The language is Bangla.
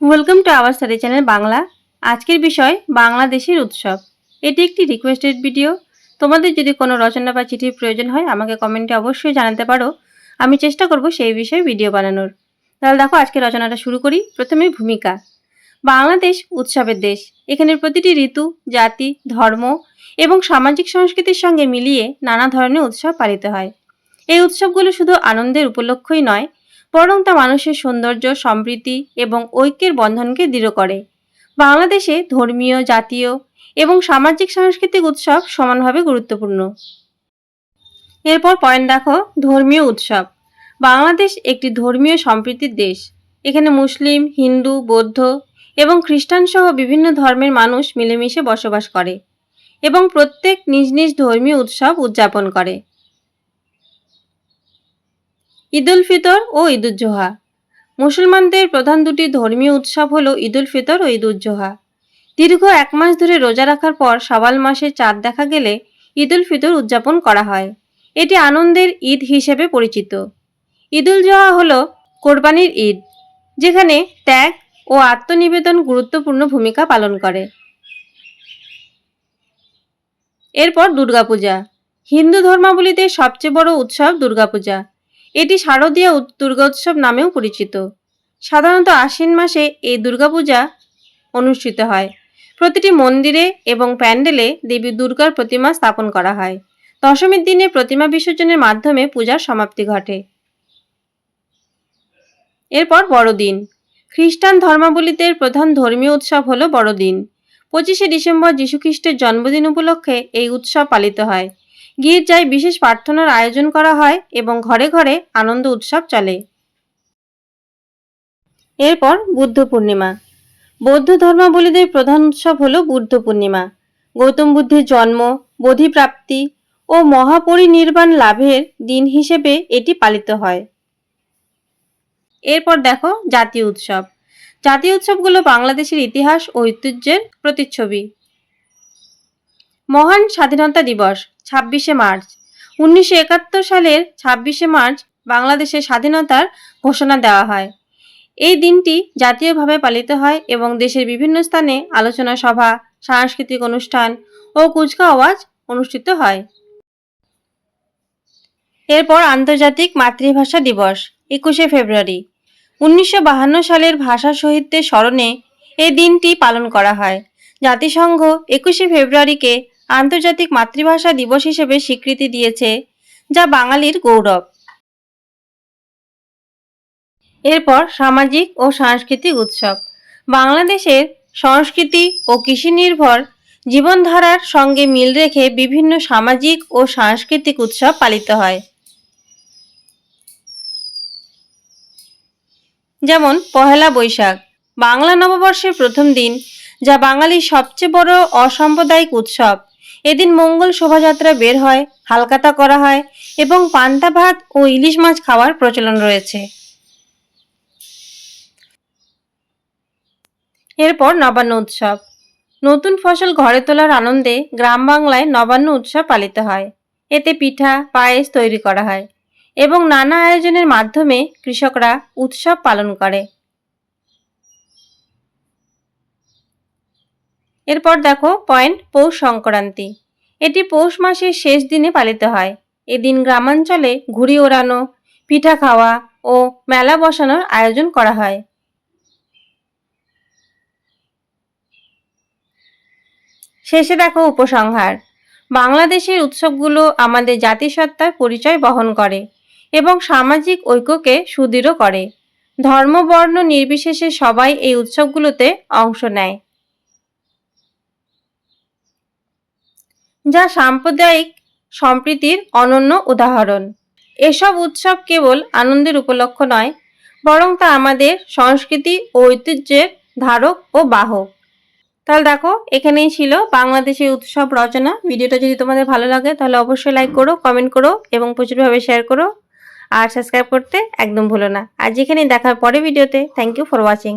Welcome to our study channel Bangla আজকের বিষয়, বাংলাদেশের উৎসব। এটি একটি রিকোয়েস্টেড ভিডিও তোমাদের যদি কোনো রচনা বা চিঠির প্রয়োজন হয়, আমাকে কমেন্টে অবশ্যই জানাতে পারো। আমি চেষ্টা করব সেই বিষয়ে ভিডিও বানানোর। তাহলে দেখো, আজকে রচনাটা শুরু করি। প্রথমে ভূমিকা। বাংলাদেশ উৎসবের দেশ। এখানের প্রতিটি ঋতু, জাতি, ধর্ম এবং সামাজিক সংস্কৃতির সঙ্গে মিলিয়ে নানা ধরনের উৎসব পালিত হয়। এই উৎসবগুলো শুধু আনন্দের উপলক্ষই নয় বরং তা মানুষের সৌন্দর্য সম্প্রীতি এবং ঐক্যের বন্ধনকে দৃঢ় করে। বাংলাদেশে ধর্মীয়, জাতীয় এবং সামাজিক সাংস্কৃতিক উৎসব সমানভাবে গুরুত্বপূর্ণ। এরপর পয়েন্ট দেখো, ধর্মীয় উৎসব। বাংলাদেশ একটি ধর্মীয় সম্প্রীতির দেশ। এখানে মুসলিম, হিন্দু, বৌদ্ধ এবং খ্রিস্টান সহ বিভিন্ন ধর্মের মানুষ মিলেমিশে বসবাস করে এবং প্রত্যেক নিজ নিজ ধর্মীয় উৎসব উদযাপন করে। ঈদ উল ফিতর ও ঈদুজ্জোহা মুসলমানদের প্রধান দুটি ধর্মীয় উৎসব হল ঈদ উল ফিতর ও ঈদ উল জোহা। দীর্ঘ এক মাস ধরে রোজা রাখার পর সওয়াল মাসে চাঁদ দেখা গেলে ঈদ উল ফিতর উদযাপন করা হয়। এটি আনন্দের ঈদ হিসেবে পরিচিত। ঈদ উল জোহা হল কোরবানির ঈদ, যেখানে ত্যাগ ও আত্মনিবেদন গুরুত্বপূর্ণ ভূমিকা পালন করে। এরপর দুর্গাপূজা। হিন্দু ধর্মাবলীতে সবচেয়ে বড় উৎসব দুর্গাপূজা। এটি শারদীয় দুর্গোৎসব নামেও পরিচিত। সাধারণত আশ্বিন মাসে এই দুর্গাপূজা অনুষ্ঠিত হয়। প্রতিটি মন্দিরে এবং প্যান্ডেলে দেবী দুর্গার প্রতিমা স্থাপন করা হয়। দশমীর দিনে প্রতিমা বিসর্জনের মাধ্যমে পূজার সমাপ্তি ঘটে। এরপর বড়দিন। খ্রিস্টান ধর্মাবলীদের প্রধান ধর্মীয় উৎসব হল বড়দিন। পঁচিশে ডিসেম্বর যীশুখ্রিস্টের জন্মদিন উপলক্ষে এই উৎসব পালিত হয়। গির্জায় বিশেষ প্রার্থনার আয়োজন করা হয় এবং ঘরে ঘরে আনন্দ উৎসব চলে। এরপর বুদ্ধ পূর্ণিমা। বৌদ্ধ ধর্মাবলীদের প্রধান উৎসব হল বুদ্ধ পূর্ণিমা। গৌতম বুদ্ধের জন্ম, বোধিপ্রাপ্তি ও মহাপরিনির্বাণ লাভের দিন হিসেবে এটি পালিত হয়। এরপর দেখো জাতীয় উৎসব। জাতীয় উৎসবগুলো বাংলাদেশের ইতিহাস ও ঐতিহ্যের প্রতিচ্ছবি। মহান স্বাধীনতা দিবস। ছাব্বিশে মার্চ। উনিশশো একাত্তর সালের ছাব্বিশে মার্চ বাংলাদেশের স্বাধীনতার ঘোষণা দেওয়া হয়। এই দিনটি জাতীয়ভাবে পালিত হয় এবং দেশের বিভিন্ন স্থানে আলোচনা সভা, সাংস্কৃতিক অনুষ্ঠান ও কুচকাওয়াজ অনুষ্ঠিত হয়। এরপর আন্তর্জাতিক মাতৃভাষা দিবস, একুশে ফেব্রুয়ারি। উনিশশো সালের ভাষা শহীদদের স্মরণে এই দিনটি পালন করা হয়। জাতিসংঘ একুশে ফেব্রুয়ারিকে আন্তর্জাতিক মাতৃভাষা দিবস হিসেবে স্বীকৃতি দিয়েছে, যা বাঙালির গৌরব। এরপর সামাজিক ও সাংস্কৃতিক উৎসব। বাংলাদেশের সংস্কৃতি ও কৃষি নির্ভর জীবনধারার সঙ্গে মিল রেখে বিভিন্ন সামাজিক ও সাংস্কৃতিক উৎসব পালিত হয়। যেমন, পহেলা বৈশাখ, বাংলা নববর্ষের প্রথম দিন, যা বাঙালির সবচেয়ে বড় অসাম্প্রদায়িক উৎসব। এদিন মঙ্গল শোভাযাত্রা বের হয়, হালকাতা করা হয় এবং পান্তা ভাত ও ইলিশ মাছ খাওয়ার প্রচলন রয়েছে। এরপর নবান্ন উৎসব। নতুন ফসল ঘরে তোলার আনন্দে গ্রাম বাংলায় নবান্ন উৎসব পালিত হয়। এতে পিঠা, পায়েস তৈরি করা হয় এবং নানা আয়োজনের মাধ্যমে কৃষকরা উৎসব পালন করে। এরপর দেখো পয়েন্ট পৌষ সংক্রান্তি। এটি পৌষ মাসের শেষ দিনে পালিত হয়। এদিন গ্রামাঞ্চলে ঘুড়ি ওড়ানো, পিঠা খাওয়া ও মেলা বসানোর আয়োজন করা হয়। শেষে দেখো উপসংহার। বাংলাদেশের উৎসবগুলো আমাদের জাতিসত্তার পরিচয় বহন করে এবং সামাজিক ঐক্যকে সুদৃঢ় করে। ধর্ম বর্ণ নির্বিশেষে সবাই এই উৎসবগুলোতে অংশ নেয়। যা সাম্প্রদায়িক সম্প্রীতির অনন্য উদাহরণ। এসব উৎসব কেবল আনন্দের উপলক্ষ নয়, বরং তা আমাদের সংস্কৃতি ও ঐতিহ্যের ধারক ও বাহক। তাহলে দেখো, এখানেই ছিল বাংলাদেশের উৎসব রচনা। ভিডিওটা যদি তোমাদের ভালো লাগে, তাহলে অবশ্যই লাইক করো কমেন্ট করো, এবং প্রচুরভাবে শেয়ার করো। আর সাবস্ক্রাইব করতে একদম ভুলো না। আর যেখানেই দেখার পরে ভিডিওতে। Thank you for watching